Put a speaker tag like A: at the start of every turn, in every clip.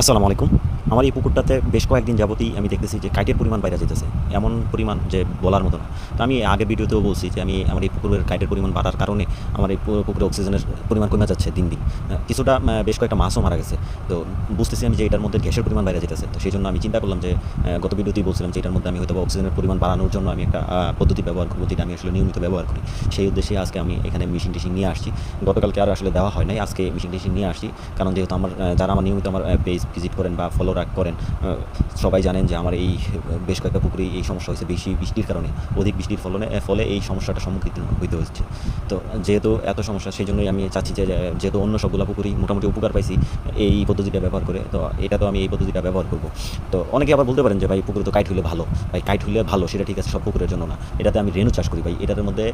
A: আসসালামু আলাইকুম। আমার এই পুকুরটাতে বেশ কয়েকদিন যাবতই আমি দেখতেছি যে কাইটের পরিমাণ বাইরে যেতেছে এমন পরিমাণ যে বলার মতো না। তো আমি আগের ভিডিওতেও বলছি যে আমি আমার এই পুকুরের কাইটের পরিমাণ বাড়ার কারণে আমার এই পুকুরে অক্সিজেনের পরিমাণ কমে যাচ্ছে দিন দিন। কিছুটা বেশ কয়েকটা মাছও মারা গেছে। তো বুঝতেছি আমি যে এটার মধ্যে গ্যাসের পরিমাণ বাইরে যেতেছে তো সেই জন্য আমি চিন্তা করলাম যে গত ভিডিওতেই বলছিলাম যে এটার মধ্যে আমি হয়তো অক্সিজেনের পরিমাণ বাড়ানোর জন্য আমি একটা পদ্ধতি ব্যবহার করব যেটা আমি আসলে নিয়মিত ব্যবহার করি। সেই উদ্দেশ্যে আজকে আমি এখানে মেশিন টেশিন নিয়ে আসছি। গতকালকে আর আসলে দেওয়া হয় নাই। আজকে মেশিন টেশিন নিয়ে আসছি। কারণ যেহেতু আমার যারা আমার নিয়মিত আমার পেজ ভিজিট করেন বা ফলো রাখ করেন। সবাই জানেন যে আমার এই, বেশ কয়েকটা পুকুরে এই সমস্যা হয়েছে বেশি বৃষ্টির কারণে। অধিক বৃষ্টির ফলনে ফলে এই সমস্যাটা সম্মুখীন হইতে হচ্ছে। তো যেহেতু এত সমস্যা সেই জন্যই আমি চাচ্ছি যে যেহেতু অন্য সবগুলো পুকুরই মোটামুটি উপকার পাইছি এই পদ্ধতিটা ব্যবহার করে, তো এটা তো আমি এই পদ্ধতিটা ব্যবহার করব। তো অনেকে আবার বলতে পারেন যে, ভাই, পুকুরে তো কাইট হলে ভালো। ভাই, কাইট হলে ভালো, সেটা ঠিক আছে, সব পুকুরের জন্য না। এটাতে আমি রেণু চাষ করি ভাই। এটার মধ্যে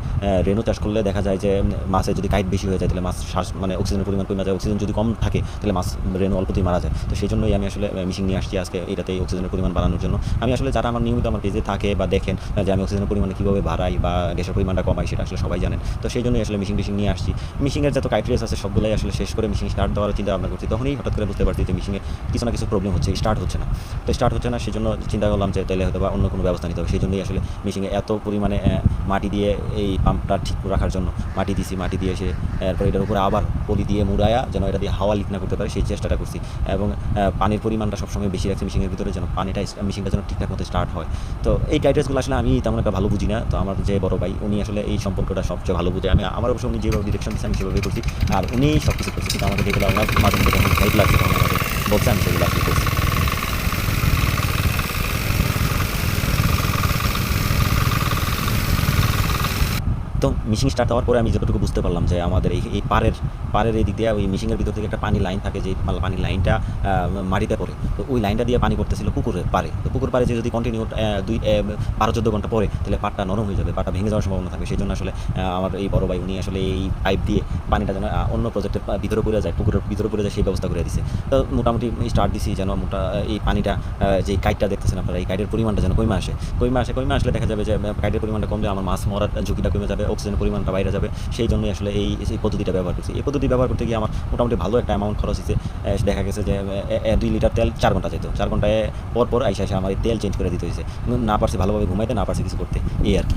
A: রেণু চাষ করলে দেখা যায় যে মাছের যদি কাইট বেশি হয়ে যায়, তাহলে মাছ শ্বাস মানে অক্সিজেনের পরিমাণ কমে যায়। অক্সিজেন যদি কম থাকে, তাহলে মাছ, রেণু অল্পতেই মারা যায়। তো সেই জন্যই আমি আসলে মিশিং নিয়ে আসছি আজকে এটাতে অক্সিজেনের পরিমাণ বাড়ানোর জন্য। আমি আসলে যারা আমার নিয়মিত আমার পেজে থাকে বা দেখেন যে আমি অক্সিজেনের পরিমাণে কীভাবে বাড়াই বা গ্যাসের পরিমাণটা কমাই সেটা আসলে সবাই জানেন। তো সেই জন্যই আসলে মিশিং টিশিং নিয়ে আসছি। মিশিংয়ের যত ক্রাইটেরিয়াস আছে সবগুলোই আসলে শেষ করে মিশিং স্টার্ট দেওয়ার চিন্তা ভাবনা করছি। তখনই হঠাৎ করে বুঝতে পারছি যে মিশিংয়ে কিছু না কিছু প্রবলেম হচ্ছে স্টার্ট হচ্ছে না। তো স্টার্ট হচ্ছে না সেই জন্য চিন্তা করলাম যে তাহলে হয়তো বা অন্য কোনো ব্যবস্থা নিতে হবে। সেই জন্যই আসলে মিশিংয়ে এত পরিমাণে মাটি দিয়ে এই পাম্পটা ঠিক রাখার জন্য, মাটি দিছি, মাটি দিয়ে এসে এরপর এটার উপরে আবার পলি দিয়ে মুড়ায়া যেন এটা দিয়ে হাওয়া লিক না করতে পারে, সেই চেষ্টাটা করছি। এবং পানির পরিমাণটা সবসময় বেশি রাখছি মিশিংয়ের ভিতরে যেন পানিটা মিশিংটা যেন ঠিকঠাক মতো স্টার্ট হয়। তো এই টাইটাসগুলো আসলে আমি তেমন একটা ভালো বুঝি না। তো আমার যে বড় ভাই, উনি আসলে এই সম্পর্কটা সবচেয়ে ভালো বুঝে। আমি আমার অবশ্য উনি যেভাবে ডিরেকশন দিচ্ছে আমি সেভাবে করছি। আর উনি সব কিছু করছি। কিন্তু আমাকে যেগুলো আমার মাঝে মাঝে লাগছে বলছে, আমি সেগুলো করছি। তো মিশিং স্টার্ট হওয়ার পরে আমি যতটুকু বুঝতে পারলাম যে আমাদের এই এই পাড়ের পাড়ের এই দিক দিয়ে ওই মিশিংয়ের ভিতর থেকে একটা পানি লাইন থাকে যে পা- পানির লাইনটা মাটিতে পড়ে। তো ওই লাইনটা দিয়ে পানি পড়তেছিল পুকুরের পারে তো পুকুর পাড়ে যে যদি কন্টিনিউ দুই বারো, চোদ্দ ঘণ্টা পরে তাহলে পাটটা নরম হয়ে যাবে পাটটা ভেঙে যাওয়ার সম্ভাবনা থাকবে সেই জন্য আসলে আমার এই বড় ভাই, উনি আসলে এই পাইপ দিয়ে পানিটা যেন অন্য প্রজেক্টের ভিতরে পড়ে যায়, পুকুরের ভিতরে পড়ে যায়, সেই ব্যবস্থা করে দিছে। তো মোটামুটি স্টার্ট দিছি যেন মোটা, এই পানিটা যে কাইটটা দেখতেছেন আপনারা, এই কাইটের পরিমাণটা যেন কমে আসে। কমে আসে কমে আসলে দেখা যাবে যে কাইটের পরিমাণটা কমলে আমার মাছ মরার ঝুঁকিটা কমে যাবে। অক্সিজেনের পরিমাণটা বাইরে যাবে, সেই জন্যই আসলে এই এই পদ্ধতিটা ব্যবহার করছি। এই পদ্ধতি ব্যবহার করতে গিয়ে আমার মোটামুটি ভালো একটা অ্যামাউন্ট খরচ হয়েছে। দেখা গেছে যে দুই লিটার তেল চার ঘণ্টা যেত চার ঘন্টায় পর পর আইসা আমার তেল চেঞ্জ করে দিতে হয়েছে। না পারছি ভালোভাবে ঘুমাইতে, না পারছি কিছু করতে। এই আর কি।